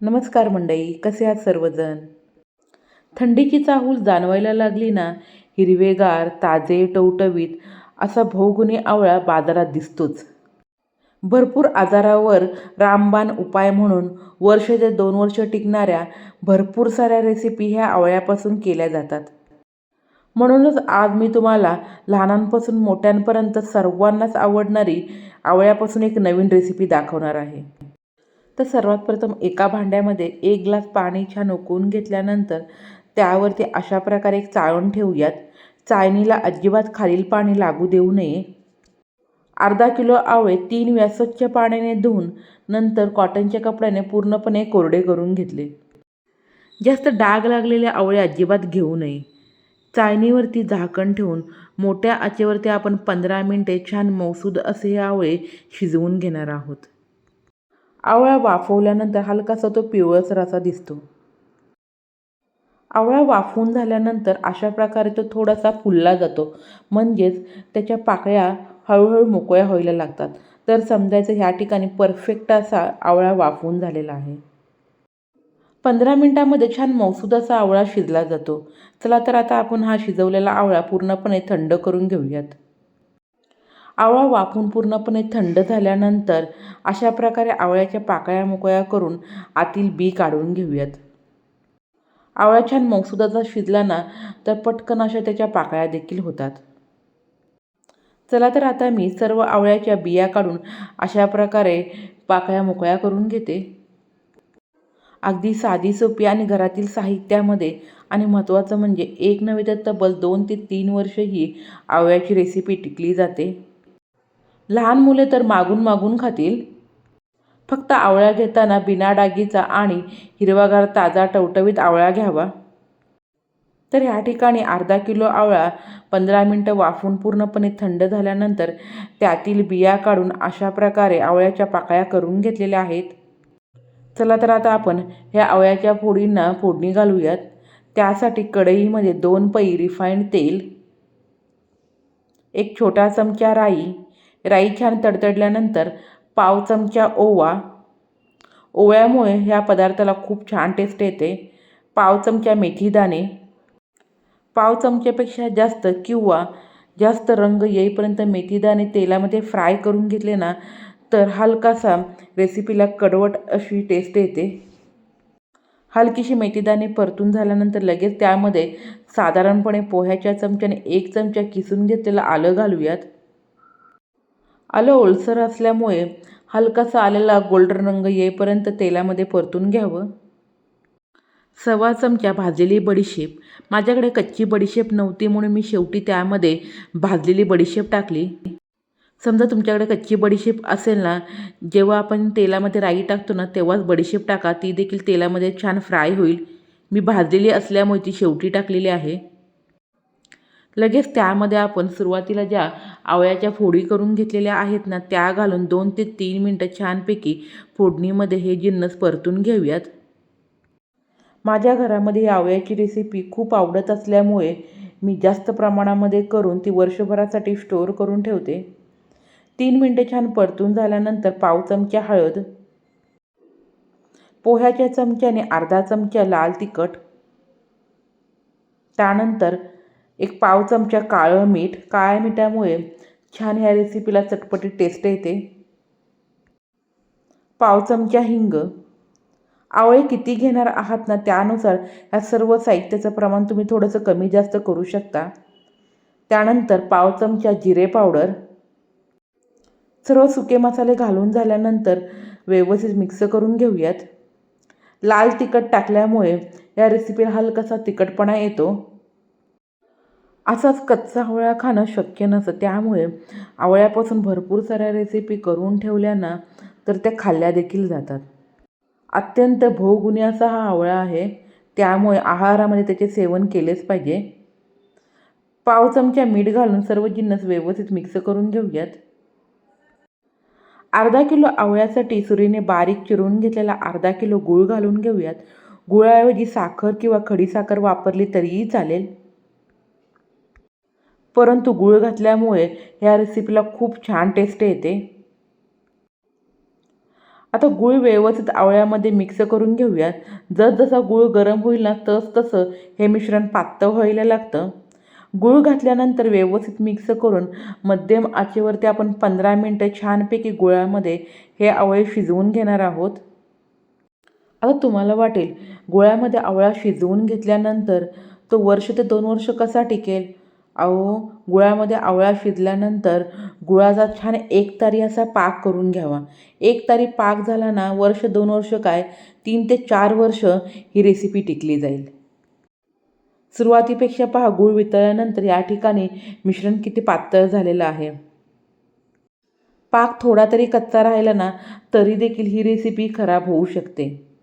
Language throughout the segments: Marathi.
नमस्कार मंडई कसे आहात सर्वजण? थंडीची चाहूल जाणवायला लागली ना हिरवेगार ताजे टवटवीत असा भौगुणी आवळा बाजारात दिसतोच. भरपूर आजारावर रामबाण उपाय म्हणून वर्ष ते दोन वर्ष टिकणाऱ्या भरपूर साऱ्या रेसिपी ह्या आवळ्यापासून केल्या जातात. म्हणूनच आज मी तुम्हाला लहानांपासून मोठ्यांपर्यंत सर्वांनाच आवडणारी आवळ्यापासून एक नवीन रेसिपी दाखवणार आहे. तर सर्वात प्रथम एका भांड्यामध्ये एक ग्लास पाणी छान उकळून घेतल्यानंतर त्यावरती अशा प्रकारे एक चाळण ठेवूयात. चाळणीला अजिबात खालील पाणी लागू देऊ नये. अर्धा किलो आवळे तीन वेळा स्वच्छ पाण्याने धुवून नंतर कॉटनच्या कपड्याने पूर्णपणे कोरडे करून घेतले. जास्त डाग लागलेले आवळे अजिबात घेऊ नये. चाळणीवरती झाकण ठेवून मोठ्या आचेवरती आपण पंधरा मिनटे छान मौसूद असे हे आवळे शिजवून घेणार आहोत. आवळा वाफवल्यानंतर हलकासा तो पिवळसर असा दिसतो. आवळा वाफवून झाल्यानंतर अशा प्रकारे तो थोडासा फुलला जातो. म्हणजेच त्याच्या पाकळ्या हळूहळू मोकळ्या व्हायला लागतात. तर समजायचं ह्या ठिकाणी परफेक्ट असा आवळा वाफवून झालेला आहे. पंधरा मिनटामध्ये छान मौसूद असा आवळा शिजला जातो. चला तर आता आपण हा शिजवलेला आवळा पूर्णपणे थंड करून घेऊयात. आवळा वाफून पूर्णपणे थंड झाल्यानंतर अशा प्रकारे आवळ्याच्या पाकळ्या मोकळ्या करून आतील बी काढून घेऊयात. आवळा छान मोगसुदाचा शिजला ना तर पटकन अशा त्याच्या पाकळ्या देखील होतात. चला तर आता मी सर्व आवळ्याच्या बिया काढून अशा प्रकारे पाकळ्या मोकळ्या करून घेते. अगदी साधी सोपी आणि घरातील साहित्यामध्ये आणि महत्त्वाचं म्हणजे एक नव्हे तर तब्बल दोन ते तीन वर्ष ही आवळ्याची रेसिपी टिकली जाते. लहान मुले तर मागून मागून खातील. फक्त आवळ्या घेताना बिना डागीचा आणि हिरवागार ताजा टवटवीत आवळा घ्यावा. तर ह्या ठिकाणी अर्धा किलो आवळा पंधरा मिनटं वाफून पूर्णपणे थंड झाल्यानंतर त्यातील बिया काढून अशा प्रकारे आवळ्याच्या पाकळ्या करून घेतलेल्या आहेत. चला तर आता आपण ह्या आवळ्याच्या फोडींना फोडणी घालूयात. त्यासाठी कढईमध्ये दोन पै रिफाईंड तेल एक छोटा चमचा राई राई छान तडतडल्यानंतर पाव चमचा ओवा. ओव्यामुळे ह्या पदार्थाला खूप छान टेस्ट येते. पाव चमचा मेथीदाणे पाव चमच्यापेक्षा जास्त किंवा जास्त रंग येईपर्यंत मेथीदाणे तेलामध्ये फ्राय करून घेतले ना तर हलकासा रेसिपीला कडवट अशी टेस्ट येते. हलकीशी मेथीदाणे परतून झाल्यानंतर लगेच त्यामध्ये साधारणपणे पोह्याच्या चमच्याने एक चमचा किसून घेतलेलं आलं घालूयात. आलं ओलसर असल्यामुळे हलकासा आलेला गोल्डन रंग येईपर्यंत तेलामध्ये परतून घ्यावं. सव्वा चमचा भाजलेली बडीशेप. माझ्याकडे कच्ची बडीशेप नव्हती म्हणून मी शेवटी त्यामध्ये भाजलेली बडीशेप टाकली. समजा तुमच्याकडे कच्ची बडीशेप असेल ना जेव्हा आपण तेलामध्ये राई टाकतो ना तेव्हाच बडीशेप टाका. ती देखील तेलामध्ये छान फ्राय होईल. मी भाजलेली असल्यामुळे ती शेवटी टाकलेली आहे. लगेच त्यामध्ये आपण सुरुवातीला ज्या आवळ्याच्या फोडी करून घेतलेल्या आहेत ना त्या घालून दोन ते तीन मिनटं छानपैकी फोडणीमध्ये हे जिन्नस परतून घेऊयात. माझ्या घरामध्ये आवळ्याची रेसिपी खूप आवडत असल्यामुळे मी जास्त प्रमाणामध्ये करून ती वर्षभरासाठी स्टोअर करून ठेवते. तीन मिनटं छान परतून झाल्यानंतर पाव चमचा हळद पोह्याच्या चमच्याने अर्धा चमचा लाल तिखट त्यानंतर एक पाव चमचा काळं मीठ काळ्या मिठामुळे छान ह्या रेसिपीला चटपटी टेस्ट येते. पाव चमचा हिंग. आवळे किती घेणार आहात ना त्यानुसार ह्या सर्व साहित्याचं प्रमाण तुम्ही थोडंसं कमी जास्त करू शकता. त्यानंतर पाव चमचा जिरे पावडर. सर्व सुके मसाले घालून झाल्यानंतर व्यवस्थित मिक्स करून घेऊयात. लाल तिखट टाकल्यामुळे या रेसिपीला हलकासा तिखटपणा येतो. असाच कच्चा आवळा खाणं शक्य नसतं. त्यामुळे आवळ्यापासून भरपूर साऱ्या रेसिपी करून ठेवल्या ना तर त्या खाल्ल्या देखील जातात. अत्यंत भोगुणी असा हा आवळा आहे. त्यामुळे आहारामध्ये त्याचे सेवन केलेच पाहिजे. पाव चमचा मीठ घालून सर्व जिन्नस व्यवस्थित मिक्स करून घेऊयात. अर्धा किलो आवळ्यासाठी सुरीने बारीक चिरून घेतलेला अर्धा किलो गूळ घालून घेऊयात. गुळाऐवजी साखर किंवा खडीसाखर वापरली तरीही चालेल. परंतु गुळ घातल्यामुळे ह्या रेसिपीला खूप छान टेस्ट येते. आता गूळ व्यवस्थित आवळ्यामध्ये मिक्स करून घेऊयात. जसजसा गूळ गरम होईल ना तस तसं हे मिश्रण पातळ व्हायला लागतं. गूळ घातल्यानंतर व्यवस्थित मिक्स करून मध्यम आचेवरती आपण पंधरा मिनटं छानपैकी गुळामध्ये हे आवळे शिजवून घेणार आहोत. आता तुम्हाला वाटेल गुळामध्ये आवळा शिजवून घेतल्यानंतर तो वर्ष ते दोन वर्ष कसा टिकेल? अहो गुळामध्ये आवळा शिजल्यानंतर गुळाचा छान एक तारी असा पाक करून घ्यावा. एक तारी पाक झाला ना वर्ष दोन वर्ष काय तीन ते चार वर्ष ही रेसिपी टिकली जाईल. सुरुवातीपेक्षा पहा गूळ वितळल्यानंतर या ठिकाणी मिश्रण किती पातळ झालेलं आहे. पाक थोडा तरी कच्चा राहिला ना तरी देखील ही रेसिपी खराब होऊ शकते.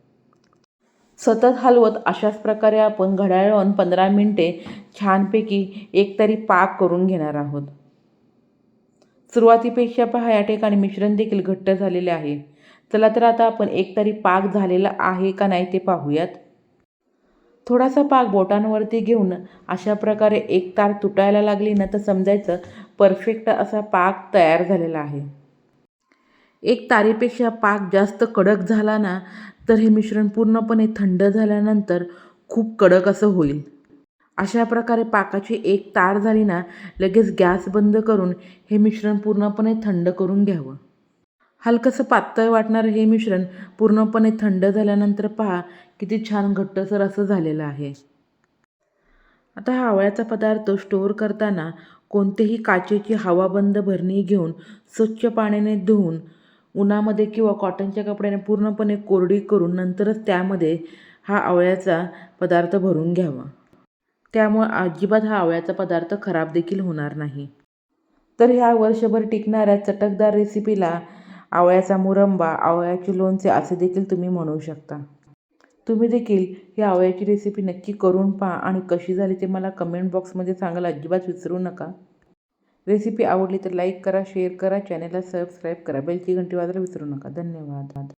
सतत हलवत अशाच प्रकारे आपण घड्याळ लावून पंधरा मिनटे छानपैकी एकतरी पाक करून घेणार आहोत. सुरुवातीपेक्षा पहा या ठिकाणी मिश्रण देखील घट्ट झालेले आहे. चला तर आता आपण एकतरी पाक झालेला आहे का नाही ते पाहूयात. थोडासा पाक बोटांवरती घेऊन अशा प्रकारे एक तार तुटायला लागली ना तर समजायचं परफेक्ट असा पाक तयार झालेला आहे. एक तारीपेक्षा पाक जास्त कडक झाला ना तर हे मिश्रण पूर्णपणे थंड झाल्यानंतर खूप कडक असं होईल. अशा प्रकारे पाकाची एक तार झाली ना लगेच गॅस बंद करून हे मिश्रण पूर्णपणे थंड करून घ्यावं. हलकंसं पातळ वाटणारं हे मिश्रण पूर्णपणे थंड झाल्यानंतर पहा किती छान घट्टसर असं झालेलं आहे. आता हा आवळ्याचा पदार्थ स्टोअर करताना कोणतेही काचेची हवाबंद भरणी घेऊन स्वच्छ पाण्याने धुवून उन्हामध्ये किंवा कॉटनच्या कपड्याने पूर्णपणे कोरडी करून नंतरच त्यामध्ये हा आवळ्याचा पदार्थ भरून घ्यावा. त्यामुळे अजिबात हा आवळ्याचा पदार्थ खराब देखील होणार नाही. तर ह्या वर्षभर टिकणाऱ्या चटकदार रेसिपीला आवळ्याचा मुरंबा आवळ्याचे लोणचे असे देखील तुम्ही म्हणू शकता. तुम्ही देखील ही आवळ्याची रेसिपी नक्की करून पहा आणि कशी झाली ते मला कमेंट बॉक्समध्ये सांगायला अजिबात विसरू नका. रेसिपी आवडली तर लाईक करा शेअर करा चॅनलला सबस्क्राईब करा. बेलची घंटी वाजायला विसरू नका. धन्यवाद.